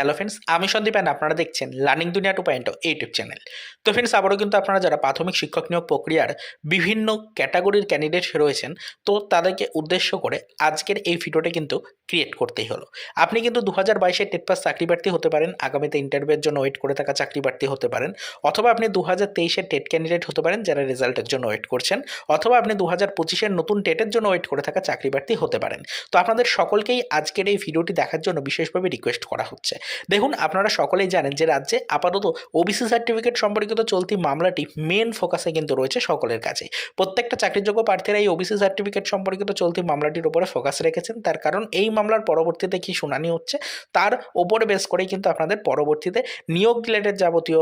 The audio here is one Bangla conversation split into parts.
হ্যালো ফ্রেন্ডস আমি সন্দীপ অ্যান্ড আপনারা দেখছেন learning Duniya two point YouTube channel তো ফ্রেন্ডস আবারও কিন্তু আপনারা যারা প্রাথমিক শিক্ষক নিয়োগ প্রক্রিয়ার বিভিন্ন ক্যাটাগরির ক্যান্ডিডেট রয়েছেন, তো তাদেরকে উদ্দেশ্য করে আজকের এই ভিডিওটা কিন্তু ক্রিয়েট করতেই হলো। আপনি কিন্তু দু হাজার বাইশের টেট পাস চাকরি প্রার্থী হতে পারেন, আগামীতে ইন্টারভিউয়ের জন্য ওয়েট করে থাকা চাকরি প্রার্থী হতে পারেন, অথবা আপনি দু হাজার তেইশের টেট ক্যান্ডিডেট হতে পারেন যারা রেজাল্টের জন্য ওয়েট করছেন, অথবা আপনি দু হাজার পঁচিশের নতুন টেটের জন্য ওয়েট করে থাকা চাকরি প্রার্থী হতে পারেন। তো আপনাদের সকলকেই আজকের এই ভিডিওটি দেখার জন্য বিশেষভাবে রিকোয়েস্ট করা হচ্ছে। দেখুন, আপনারা সকলেই জানেন যে রাজ্যে আপাতত ওবিসি সার্টিফিকেট সম্পর্কিত চলতি মামলাটি মেন ফোকাসে কিন্তু রয়েছে সকলের কাছে। প্রত্যেকটা চাকরিযোগ্য প্রার্থীরা এই ওবিসি সার্টিফিকেট সম্পর্কিত চলতি মামলাটির উপরে ফোকাস রেখেছেন। তার কারণ এই মামলার পরবর্তীতে কি শুনানি হচ্ছে, তার ওপরে বেস করেই কিন্তু আপনাদের পরবর্তীতে নিয়োগ রিলেটেড যাবতীয়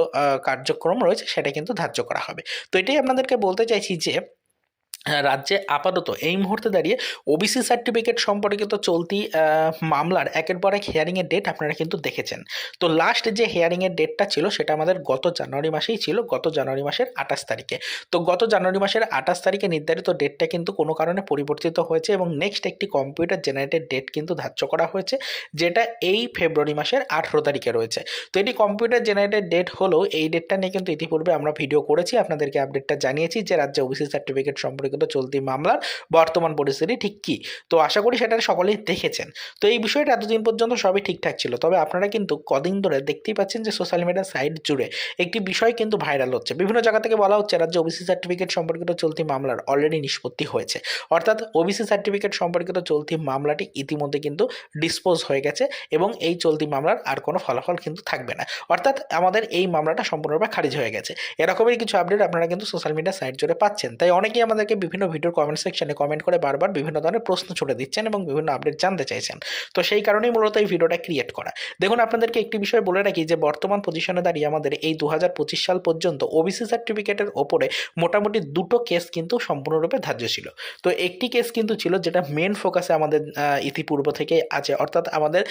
কার্যক্রম রয়েছে, সেটা কিন্তু ধার্য করা হবে। তো এটাই আপনাদেরকে বলতে চাইছি যে রাজ্যে আপাতত এই মুহূর্তে দাঁড়িয়ে ওবিসি সার্টিফিকেট সম্পর্কিত চলতি মামলার একের পর এক হিয়ারিংয়ের ডেট আপনারা কিন্তু দেখেছেন। তো লাস্ট যে হেয়ারিংয়ের ডেটটা ছিল সেটা আমাদের গত জানুয়ারি মাসেই ছিল, গত জানুয়ারি মাসের আঠাশ তারিখে। তো গত জানুয়ারি মাসের আঠাশ তারিখে নির্ধারিত ডেটটা কিন্তু কোনো কারণে পরিবর্তিত হয়েছে এবং নেক্সট একটি কম্পিউটার জেনারেটেড ডেট কিন্তু ধার্য করা হয়েছে, যেটা এই ফেব্রুয়ারি মাসের আঠেরো তারিখে রয়েছে। তো এটি কম্পিউটার জেনারেটেড ডেট হলেও এই ডেটটা নিয়ে কিন্তু ইতিপূর্বে আমরা ভিডিও করেছি, আপনাদেরকে আপডেটটা জানিয়েছি যে রাজ্যে ওবিসি সার্টিফিকেট সম্পর্কিত চলতি মামলার বর্তমান পরিস্থিতি ঠিক কী? তো আশা করি সেটা সকলেই দেখেছেন। তো এই বিষয়টা এতদিন পর্যন্ত সবই ঠিকঠাক ছিল। তবে আপনারা কিন্তু কদিন ধরে দেখতেই পাচ্ছেন যে সোশ্যাল মিডিয়া সাইট জুড়ে একটি বিষয় কিন্তু ভাইরাল হচ্ছে। বিভিন্ন জায়গা থেকে বলা হচ্ছে, রাজ্যে ওবিসি সার্টিফিকেট সম্পর্কিত চলতি মামলার অলরেডি নিষ্পত্তি হয়েছে। অর্থাৎ ওবিসি সার্টিফিকেট সম্পর্কিত চলতি মামলাটি ইতিমধ্যে কিন্তু ডিসপোজ হয়ে গেছে এবং এই চলতি মামলার আর কোনো ফলাফল কিন্তু থাকবে না। অর্থাৎ আমাদের এই মামলাটা সম্পূর্ণরূপে খারিজ হয়ে গেছে। এরকমই কিছু আপডেট আপনারা কিন্তু সোশ্যাল মিডিয়া সাইট জুড়ে পাচ্ছেন। তাই অনেকেই আমাদেরকে বিভিন্ন ভিডিওর কমেন্ট সেকশনে কমেন্ট করে বারবার বিভিন্ন ধরনের প্রশ্ন ছুড়ে দিচ্ছেন এবং বিভিন্ন আপডেট জানতে চাইছেন। তো সেই কারণেই মূলত এই ভিডিওটা ক্রিয়েট করা। দেখুন, আপনাদেরকে একটি বিষয় বলে রাখি যে, বর্তমান পজিশনে দাঁড়িয়ে আমাদের এই দু হাজার পঁচিশ সাল পর্যন্ত ওবিসি সার্টিফিকেটের ওপরে মোটামুটি দুটো কেস কিন্তু সম্পূর্ণরূপে ধার্য ছিল। তো একটি কেস কিন্তু ছিল যেটা মেন ফোকাসে আমাদের ইতিপূর্ব থেকে আছে। অর্থাৎ আমাদের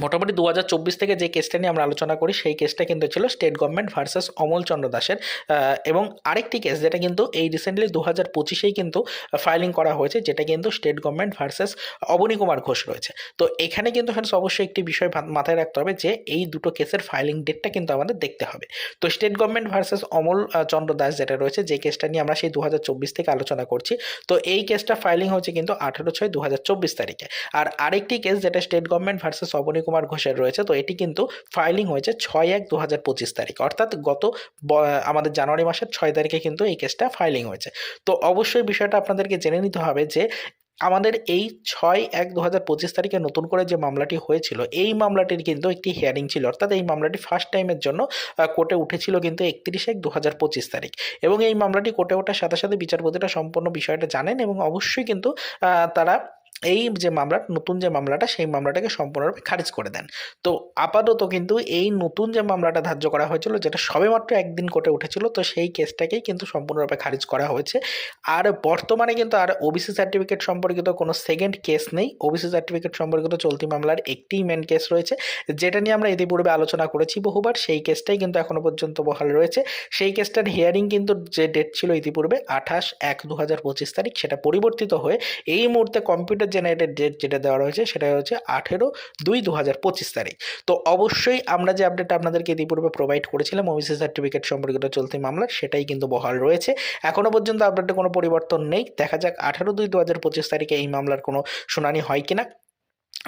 মোটামুটি দু হাজার চব্বিশ থেকে যে কেসটা নিয়ে আমরা আলোচনা করি, সেই কেসটা কিন্তু ছিল state government versus Amal Chandra দাসের এবং আরেকটি কেস যেটা কিন্তু এই রিসেন্টলি দু হাজার পঁচিশেই কিন্তু ফাইলিং করা হয়েছে, যেটা কিন্তু state government versus Abani Kumar Ghosh রয়েছে। তো এখানে কিন্তু ফ্রেন্ডস অবশ্যই একটি বিষয় মাথায় রাখতে হবে যে এই দুটো কেসের ফাইলিং ডেটটা কিন্তু আমাদের দেখতে হবে। তো state government versus Amal Chandra Das যেটা রয়েছে, যে কেসটা নিয়ে আমরা সেই দু হাজার চব্বিশ থেকে আলোচনা করছি, তো এই কেসটা ফাইলিং হয়েছে কিন্তু আঠেরো ছয় দু তারিখে। আর আরেকটি কেস যেটা state government versus Abani Kumar ঘোষের রয়েছে। তো এটি কিন্তু ফাইলিং হয়েছে ছয় এক দু হাজার পঁচিশ তারিখ। অর্থাৎ গত আমাদের জানুয়ারি মাসের ছয় তারিখে কিন্তু এই কেসটা ফাইলিং হয়েছে। তো অবশ্যই বিষয়টা আপনাদেরকে জেনে নিতে হবে যে, আমাদের এই ছয় এক দু হাজার পঁচিশ তারিখে নতুন করে যে মামলাটি হয়েছিল, এই মামলাটির কিন্তু একটি হিয়ারিং ছিল। অর্থাৎ এই মামলাটি ফার্স্ট টাইমের জন্য কোর্টে উঠেছিল কিন্তু একত্রিশ এক দু হাজার পঁচিশ তারিখ। এবং এই মামলাটি কোর্টে ওঠার সাথে সাথে বিচারপতিরা সম্পূর্ণ বিষয়টা জানেন এবং অবশ্যই কিন্তু তারা এই যে মামলা, নতুন যে মামলাটা, সেই মামলাটাকে সম্পূর্ণরূপে খারিজ করে দেন। তো আপাতত কিন্তু এই নতুন যে মামলাটা ধার্য করা হয়েছিল, যেটা সবেমাত্র একদিন কোর্টে উঠেছিল, তো সেই কেসটাকেই কিন্তু সম্পূর্ণরূপে খারিজ করা হয়েছে। আর বর্তমানে কিন্তু আর ওবিসি সার্টিফিকেট সম্পর্কিত কোনো সেকেন্ড কেস নেই। ওবিসি সার্টিফিকেট সম্পর্কিত চলতি মামলার একটিই মেন কেস রয়েছে, যেটা নিয়ে আমরা ইতিপূর্বে আলোচনা করেছি বহুবার। সেই কেসটাই কিন্তু এখনও পর্যন্ত বহাল রয়েছে। সেই কেসটার হিয়ারিং কিন্তু যে ডেট ছিল ইতিপূর্বে আঠাশ এক দু তারিখ, সেটা পরিবর্তিত হয়ে এই মুহূর্তে কম্পিউটার জেনারেটেড ডেট যেটা দেওয়া রয়েছে সেটা হচ্ছে আঠেরো দুই দু হাজার পঁচিশ তারিখ। তো অবশ্যই আমরা যে আপডেট আপনাদেরকে ইতিপূর্বে প্রোভাইড করেছিলাম ওবিসি সার্টিফিকেট সম্পর্কিত চলতি মামলা সেটাই কিন্তু বহাল রয়েছে। এখনও পর্যন্ত আপডেটে কোনো পরিবর্তন নেই। দেখা যাক আঠারো দুই দু হাজার পঁচিশ তারিখে এই মামলার কোনো শুনানি হয় কিনা।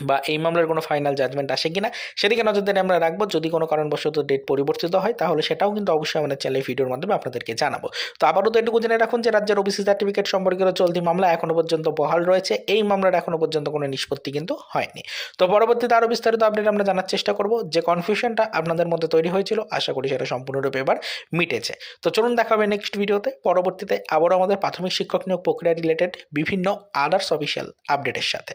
বা এই মামলার কোনো ফাইনাল জাজমেন্ট আসে কিনা, সেদিকে নজর নজরদারি আমরা রাখব। যদি কোনো কারণবশত ডেট পরিবর্তিত হয়, তাহলে সেটাও কিন্তু অবশ্যই আমাদের চ্যানেল ভিডিওর মাধ্যমে আপনাদেরকে জানাব। তো আবারও তো এটুকু জেনে রাখুন যে রাজ্যের ওবিসি সার্টিফিকেট সম্পর্কিত চলতি মামলা এখনও পর্যন্ত বহাল রয়েছে। এই মামলার এখনও পর্যন্ত কোনো নিষ্পত্তি কিন্তু হয়নি। তো পরবর্তীতে আরও বিস্তারিত আপডেট আমরা জানার চেষ্টা করব। যে কনফিউশনটা আপনাদের মধ্যে তৈরি হয়েছিল, আশা করি সেটা সম্পূর্ণরূপে এবার মিটেছে। তো চলুন দেখা হবে নেক্সট ভিডিওতে পরবর্তীতে আবারও আমাদের প্রাথমিক শিক্ষক নিয়োগ প্রক্রিয়া রিলেটেড বিভিন্ন আদার্স অফিসিয়াল আপডেটের সাথে।